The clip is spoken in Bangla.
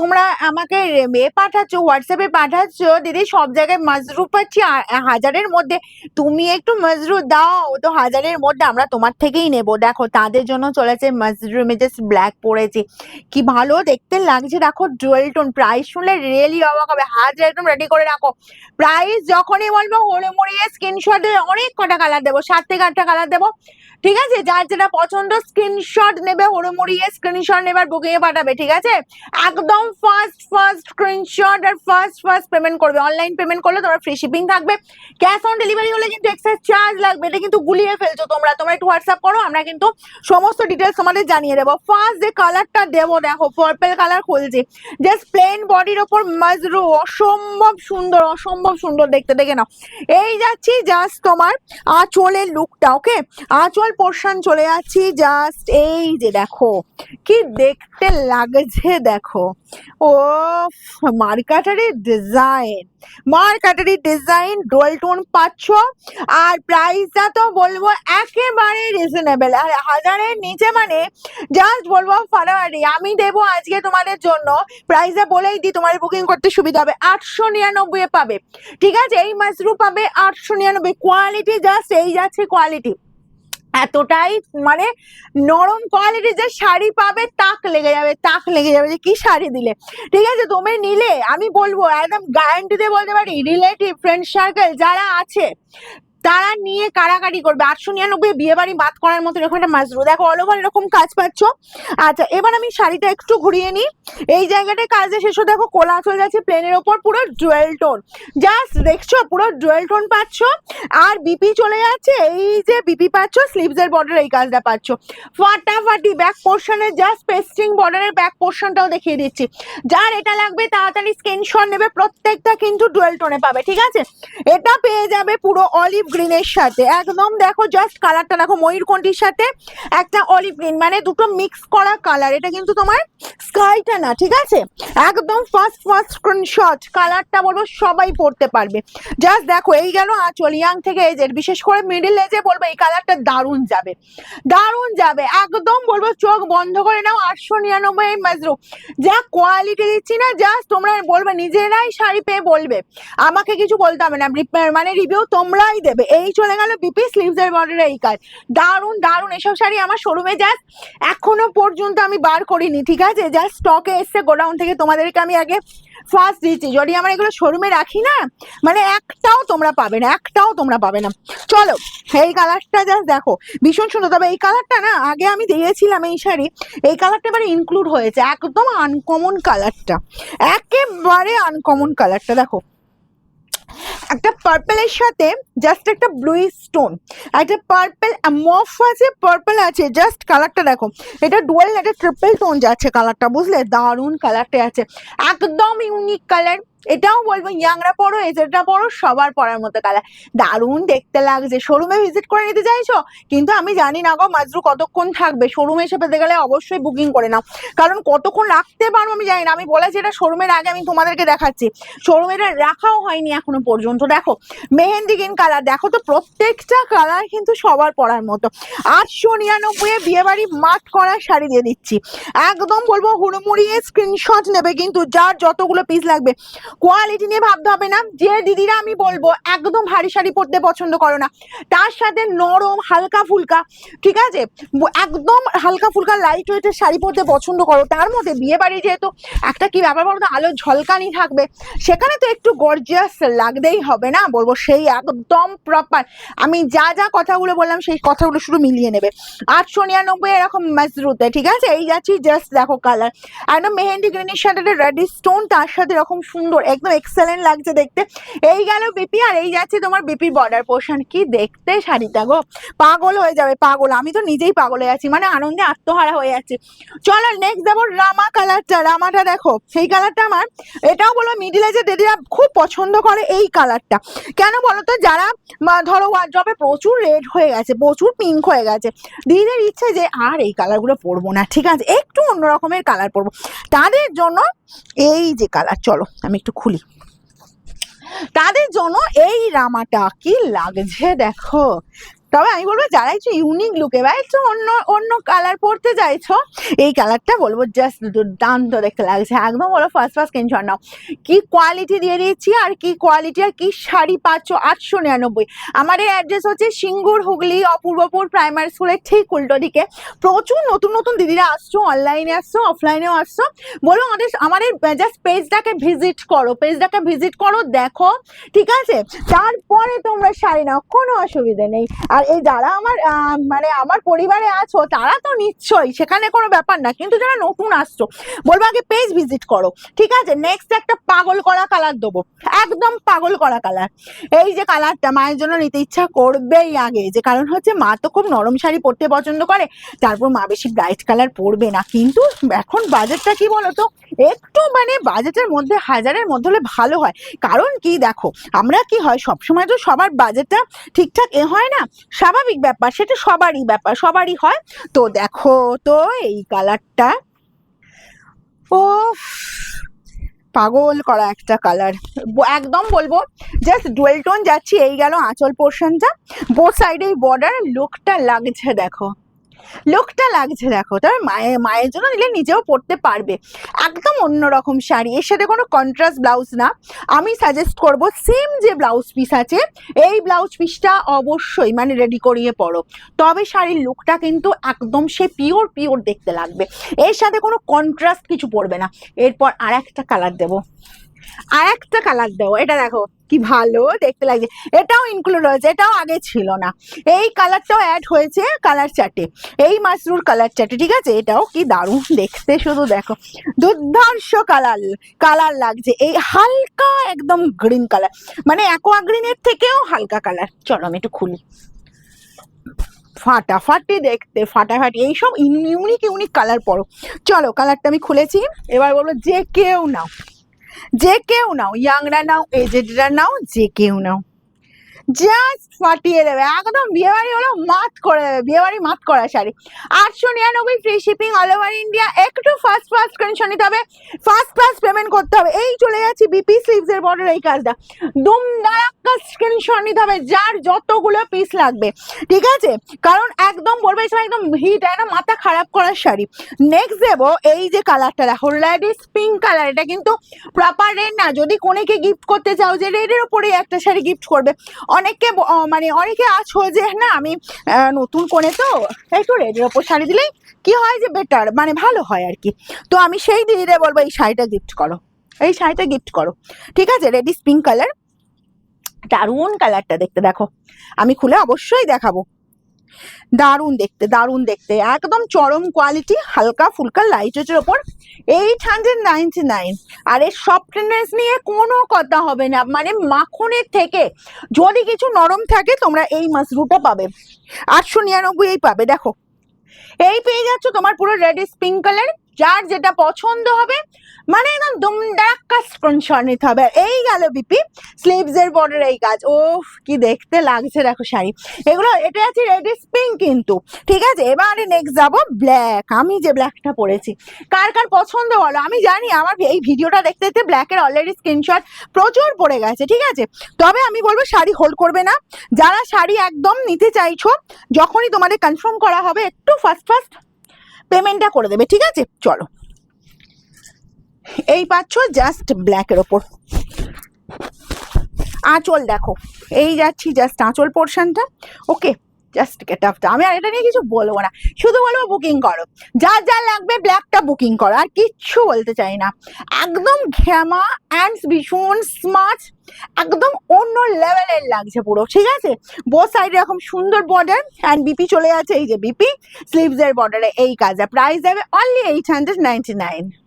তোমরা আমাকে এ পাঠাচ্ছ হোয়াটসঅ্যাপে পাঠাচ্ছ, দিদি সব জায়গায় মাজরু পাচ্ছি হাজারের মধ্যে। তুমি একটু মাজরু দাও তো হাজারের মধ্যে, আমরা তোমার থেকেই নেব। দেখো, তাদের জন্য চলেছে মাজরু মেজেস ব্ল্যাক পরেছি কি ভালো দেখতে লাগছে, দেখো ডুয়েল টোন প্রাইস শুনলে রিয়েলি অবাক হবে। হাজার একদম রেডি করে রাখো। প্রাইস যখনই বলব হলে মরিয়ে স্ক্রিনশটে অনেক কটা কালার দেবো, সাত থেকে আটটা কালার দেবো। ঠিক আছে? যার যেটা পছন্দ স্ক্রিনশট নেবে হরে মরিয়ে স্ক্রিনশট নেবার বুকিং এ পাঠাবে, ঠিক আছে? একদম ফার্স্ট ফার্স্ট স্ক্রিনশট আর ফার্স্ট ফার্স্ট পেমেন্ট করবে। অনলাইন পেমেন্ট করলে তোমার ফ্রি শিপিং থাকবে। ক্যাশ অন ডেলিভারি হলে কিন্তু এক্সট্রা চার্জ লাগবে। এটা কিন্তু গুলিয়ে ফেলছো তোমরা। তোমরা একটু হোয়াটসঅ্যাপ করো, আমরা কিন্তু সমস্ত ডিটেলস তোমাদের জানিয়ে দেবো। ফার্স্ট যে কালারটা দেবো, দেখো পার্পল কালার খুলছি। জাস্ট প্লেন বডির ওপর মাজরু অসম্ভব সুন্দর অসম্ভব সুন্দর দেখতে। দেখে নাও। এই যাচ্ছি জাস্ট তোমার আঁচলের লুকটা ওকে আঁচল পোর্শন চলে যাচ্ছি জাস্ট এই যে দেখো, কি দেখতে লাগছে দেখো। ও মার্কাটারি ডিজাইন মার্কাটারি ডিজাইন ডোল টোন পাচ্ছ, আর প্রাইসটা তো বলব একেবারে রিজনেবল আর হাজারের নিচে মানে জাস্ট বলব ফাটাফাটি আমি দেবো আজকে তোমাদের জন্য প্রাইসে বলেই দিই, তোমার বুকিং করতে সুবিধা হবে, আটশো নিরানব্বই পাবে, ঠিক আছে? এই মাসরু পাবে আটশো নিরানব্বই কোয়ালিটি জাস্ট এই যাচ্ছে কোয়ালিটি এতটাই মানে নরম কোয়ালিটির যে শাড়ি পাবে, তাক লেগে যাবে, তাক লেগে যাবে যে কি শাড়ি দিলে। ঠিক আছে তুমি নিলে, আমি বলব, একদম গ্যারান্টি দিয়ে বলতে পারি রিলেটিভ ফ্রেন্ড সার্কেল যারা আছে তারা নিয়ে কারাকারি করবে। আটশো নিরানব্বই বিয়ে বাড়ি বাদ করার মতো এরকম একটা মাজরু দেখো অল ওভার এরকম কাজ পাচ্ছ। আচ্ছা এবার আমি শাড়িটা একটু ঘুরিয়ে নিই। এই জায়গাটায় কাজে শেষে দেখো কোলা চলে যাচ্ছে প্লেনের ওপর, পুরো জুয়েল টোন জাস্ট দেখছ, পুরো জুয়েল টোন পাচ্ছ। আর বিপি চলে যাচ্ছে, এই যে বিপি পাচ্ছ স্লিভস এর বর্ডার এই কাজটা পাচ্ছ। ফাটাফাটি ব্যাক পোর্শনের জাস্ট পেস্টিং বর্ডারের ব্যাক পোর্শনটাও দেখিয়ে দিচ্ছি। যার এটা লাগবে, তাড়াতাড়ি স্ক্রিনশট নেবে, প্রত্যেকটা কিন্তু ডুয়েল টোনে পাবে, ঠিক আছে? এটা পেয়ে যাবে পুরো অলিভ গ্রিনের সাথে। একদম দেখো জাস্ট কালারটা দেখো ময়ূরকণ্ঠীর সাথে একটা অলিভ গ্রিন মানে দুটো মিক্স করা কালার এটা কিন্তু তোমার স্কাইটা না, ঠিক আছে? একদম ফার্স্ট ফার্স্ট স্ক্রিনশট কালারটা বলব, সবাই পড়তে পারবে। জাস্ট দেখো, এই গেল আঁচল ইয়াং থেকে এজের বিশেষ করে মিডিল এজে বলব, এই কালারটা দারুণ যাবে। দারুণ যাবে, একদম বলব, চোখ বন্ধ করে নাও, আটশো নিরানব্বই মাজরু যা কোয়ালিটি দিচ্ছি না জাস্ট তোমরা বলবে, নিজেরাই শাড়ি পেয়ে বলবে। আমাকে কিছু বলতে হবে না মানে রিভিউ তোমরাই দেবে। এই চলে গেল বিপি স্লিভস এর বর্ডারে এই কাজ। দারুণ দারুণ, এসব শাড়ি আমার শোরুমে জাস্ট এখনও পর্যন্ত আমি বার করিনি, ঠিক আছে? জাস্ট স্টকে এসছে গোডাউন থেকে তোমাদেরকে আমি আগে ফার্স্ট দিচ্ছি। যদি আমার এগুলো শোরুমে রাখি না মানে একটাও তোমরা পাবে না, একটাও তোমরা পাবে না। চলো, এই কালারটা জাস্ট দেখো। ভীষণ সুন্দর। তবে এই কালারটা না, আগে আমি দিয়েছিলাম এই শাড়ি, এই কালারটা এবারে ইনক্লুড হয়েছে। একদম আনকমন কালারটা একেবারে আনকমন কালারটা দেখো। একটা পার্পেলের সাথে জাস্ট একটা ব্লুই স্টোন একটা পার্পেল মফ আছে পার্পেল আছে জাস্ট কালারটা দেখো। এটা ডুয়েল এটা ট্রিপল টোন যাচ্ছে কালারটা বুঝলে? দারুণ কালারটা আছে। একদম ইউনিক কালার এটাও বলব, ইয়াংরা পড়ো, এজেডরা পড়ো, সবার পরার মতো কালার দারুণ দেখতে লাগছে, শোরুমে ভিজিট করে নিতে চাইছো? কিন্তু আমি জানি না গো, মাজরু কতক্ষণ থাকবে? শোরুমে এসে পেতে গেলে অবশ্যই বুকিং করে নাও। কারণ কতক্ষণ রাখতে পারব আমি জানি না, আমি বলেছি এটা শোরুমের আগে আমি তোমাদেরকে দেখাচ্ছি। শোরুমে এটা রাখাও হয়নি এখনও পর্যন্ত, দেখো। মেহেন্দি গ্রিন কালার দেখো তো প্রত্যেকটা কালার কিন্তু সবার পরার মতো। আটশো নিরানব্বই বিয়ে বাড়ি মাঠ করা শাড়ি দিয়ে দিচ্ছি। একদম বলব হুড়মুড়িয়ে স্ক্রিনশট নেবে কিন্তু যার যতগুলো পিস লাগবে। কোয়ালিটি নিয়ে ভাবতে হবে না। যে দিদিরা আমি বলব, একদম ভারী শাড়ি পরতে পছন্দ করো না। তার সাথে নরম, হালকা ফুলকা, ঠিক আছে? একদম হালকা ফুলকা লাইট ওয়েটের শাড়ি পরতে পছন্দ করো। তার মধ্যে বিয়ে বাড়ি যেহেতু, একটা কি ব্যাপার বলতো? আলো ঝলকানি থাকবে। সেখানে তো একটু গর্জিয়াস লাগতেই হবে না? বলব সেই একদম প্রপার আমি যা যা কথাগুলো বললাম, সেই কথাগুলো শুধু মিলিয়ে নেবে। আটশো নিরানব্বই এরকম মাসরুতে ঠিক আছে? এই যাচ্ছি জাস্ট দেখো কালার একদম মেহেন্দি গ্রিনের সাথে রেডি স্টোন তার সাথে এরকম সুন্দর একদম এক্সেলেন্ট লাগছে দেখতে। এই গেল বিপি আর এই যাচ্ছে তোমার বিপির বর্ডার পোর্শন কি দেখতে শাড়িটা গো? পাগল হয়ে যাবে, পাগল। আমি তো নিজেই পাগল হয়ে যাচ্ছি মানে আনন্দে আত্মহারা হয়ে যাচ্ছে চলো নেক্সট যাব রামা কালারটা রামাটা দেখো। সেই কালারটা আমার, এটাও বলো মিডিল এজে দিদিরা খুব পছন্দ করে এই কালারটা কেন বলো তো, যারা ধরো ওয়ার্ড্রপে প্রচুর রেড হয়ে গেছে, প্রচুর পিঙ্ক হয়ে গেছে, দিদিদের ইচ্ছে যে আর এই কালারগুলো পরবো না, ঠিক আছে? একটু অন্য রকমের কালার পরবো। তাদের জন্য এই যে কালার চলো আমি একটু খুলি। তাদের জন্য এই রামাটা কি লাগছে দেখো। তবে আমি বলব যারা একটু ইউনিক লুকে বা একটু অন্য অন্য কালার পরতে চাইছো, এই কালারটা বলব জাস্ট দুর্দান্ত দেখতে লাগছে। একদম বলো ফার্স্ট ফার্স্ট কিনছো নাও। কি কোয়ালিটি দিয়ে দিয়েছি আর কি কোয়ালিটি আর কি শাড়ি পাচ্ছ? আটশো নিরানব্বই। আমার এই অ্যাড্রেস হচ্ছে সিঙ্গুর হুগলি, অপূর্বপুর প্রাইমারি স্কুলের ঠিক উল্টো দিকে। প্রচুর নতুন নতুন দিদিরা আসছো অনলাইনে আসছো অফলাইনেও আসছো। বলো আমাদের আমাদের জাস্ট পেজটাকে ভিজিট করো পেজটাকে ভিজিট করো, দেখো, ঠিক আছে? তারপরে তোমরা শাড়ি নাও, কোনো অসুবিধা নেই। আর এই যারা আমার মানে আমার পরিবারে আছো, তারা তো নিশ্চয়ই সেখানে কোনো ব্যাপার না, কিন্তু যারা নতুন আসছো, বলব আগে পেজ ভিজিট করো, ঠিক আছে? নেক্সট একটা পাগল করা কালার দেবো, একদম পাগল করা কালার এই যে কালারটা মায়ের জন্য নিতে ইচ্ছা করবেই আগে, যে কারণ হচ্ছে মা তো খুব নরম শাড়ি পরতে পছন্দ করে, তারপর মা বেশি ব্রাইট কালার পরবে না, কিন্তু এখন বাজেটটা কি বলতো? একটু মানে বাজেটের মধ্যে, হাজারের মধ্যে হলে ভালো হয়। কারণ কি দেখো, আমরা কি হয়, সবসময় তো সবার বাজেটটা ঠিকঠাক এ হয় না স্বাভাবিক ব্যাপার, সেটা সবারই ব্যাপার, সবারই হয়। তো দেখো, তো এই কালারটা ও পাগল করা একটা কালার একদম বলব জাস্ট ডুয়েল টোন যাচ্ছি, এই গেল আঁচল পোর্শনটা বোথ সাইডে বর্ডার লুকটা লাগছে, দেখো। লুকটা লাগছে দেখো তবে মায়ের মায়ের জন্য নিলে নিজেও পরতে পারবে। একদম অন্যরকম শাড়ি, এর সাথে কোনো কন্ট্রাস্ট ব্লাউজ না। আমি সাজেস্ট করব সেম যে ব্লাউজ পিস আছে, এই ব্লাউজ পিসটা অবশ্যই মানে রেডি করিয়ে পরো। তবে শাড়ির লুকটা কিন্তু একদম সে পিওর পিওর দেখতে লাগবে। এর সাথে কোনো কন্ট্রাস্ট কিছু পড়বে না। এরপর আর একটা কালার দেবো। আর একটা কালার দেবো। এটা দেখো কি ভালো দেখতে লাগছে। এটাও ইনক্লুড হয়েছে এটাও আগে ছিল না। এই কালারটাও অ্যাড হয়েছে কালার চার্টে এই মাসরুর কালার চার্টে ঠিক আছে? এটাও কি দারুণ দেখতে, শুধু দেখো। দুর্ধর্ষ কালার কালার লাগছে। এই হালকা একদম গ্রিন কালার মানে অ্যাকোয়া গ্রিনের থেকেও হালকা কালার চলো, আমি একটু খুলি। ফাটাফাটি দেখতে, ফাটাফাটি। এইসব ইউনিক ইউনিক কালার পরো। চলো কালারটা আমি খুলেছি। এবার বলব যে কেউ নাও। যে কেউ নাও, ইয়াংরা নাও, এজেডরা নাও, যে কেউ নাও। জাস্ট ফাটিয়ে দেবে, একদম বিয়ে বাড়ি হলো মাত করে দেবে, বিয়েবাড়ি মাত করা শাড়ি। আটশো নিরানব্বই free shipping all over India একটু ফার্স্ট ফার্স্ট স্ক্রিনশট নিতে হবে ফার্স্ট ফার্স্ট পেমেন্ট করতে হবে। এই চলে যাচ্ছি বিপি স্লিভস এর বর্ডার এই কাজটা। দুম দাঁড়াক্কা স্ক্রিনশট নিতে হবে, যার যতগুলো পিস লাগবে। ঠিক আছে? কারণ একদম বলবে সময় একদম হিট একটা মাথা খারাপ করার শাড়ি। নেক্সট দেবো, এই যে কালারটা দেখো রেডিস পিঙ্ক কালার এটা কিন্তু প্রপার রেড না। যদি কোনেকে গিফট করতে চাও যে রেডের ওপরে একটা শাড়ি গিফট করবে। অনেকে মানে অনেকে আছো যে, না, আমি নতুন কোণে তো একটু রেডের ওপর শাড়ি দিলেই কি হয় যে বেটার মানে ভালো হয় আর কি। তো আমি সেই দিদিদের বলব, এই শাড়িটা গিফট করো। এই শাড়িটা গিফট করো। ঠিক আছে? রেডিস পিঙ্ক কালার দারুণ কালারটা দেখতে দেখো। আমি খুলে অবশ্যই দেখাবো। দারুণ দেখতে দারুণ দেখতে। একদম চরম কোয়ালিটি হালকা ফুলকা লাইট ওয়েটের ওপর। এইট হান্ড্রেড নাইনটি নাইন আর এর সফটনেস নিয়ে কোনো কথা হবে না। মানে মাখনের থেকে যদি কিছু নরম থাকে, তোমরা এই মাসরুটা পাবে। আটশো নিরানব্বই এই পাবে। দেখো। এই পেয়ে যাচ্ছ তোমার পুরো রেডিস পিঙ্ক কালার যার যেটা পছন্দ হবে মানে একদম দুমডাক্কা স্পন্সর নিতে হবে। এই গেল বিপি স্লিভস এর বর্ডার এই কাজ। ও কি দেখতে লাগছে, দেখো শাড়ি। এগুলো, এটা আছে রেডিস পিঙ্ক কিন্তু। ঠিক আছে, এবারে নেক্সট যাব ব্ল্যাক আমি যে ব্ল্যাকটা পরেছি। কার কার পছন্দ বলো? আমি জানি আমার এই ভিডিওটা দেখতে দেখতে ব্ল্যাকের অলরেডি স্ক্রিনশট প্রচুর পড়ে গেছে, ঠিক আছে? তবে আমি বলব শাড়ি হোল্ড করবে না। যারা শাড়ি একদম নিতে চাইছো, যখনই তোমাদের কনফার্ম করা হবে, একটু ফার্স্ট ফার্স্ট পেমেন্টটা করে দেবে, ঠিক আছে? চলো। এই পাচ্ছ জাস্ট ব্ল্যাকের ওপর। আঁচল দেখো। এই যাচ্ছি জাস্ট আঁচল পোর্শনটা ওকে জাস্ট গেট আফটা আমি আর এটা নিয়ে কিছু বলব না। শুধু বলব বুকিং করো। যা যা লাগবে ব্ল্যাকটা বুকিং করো। আর কিচ্ছু বলতে চাই না। একদম ঘ্যামা অ্যান্ড ভীষণ স্মার্ট একদম অন্য লেভেলের লাগছে পুরো। ঠিক আছে? বো সাইডে এরকম সুন্দর বর্ডার অ্যান্ড বিপি চলে আছে এই যে বিপি স্লিভস এর বর্ডারে এই কাজে। প্রাইস দেবে only eight hundred ninety nine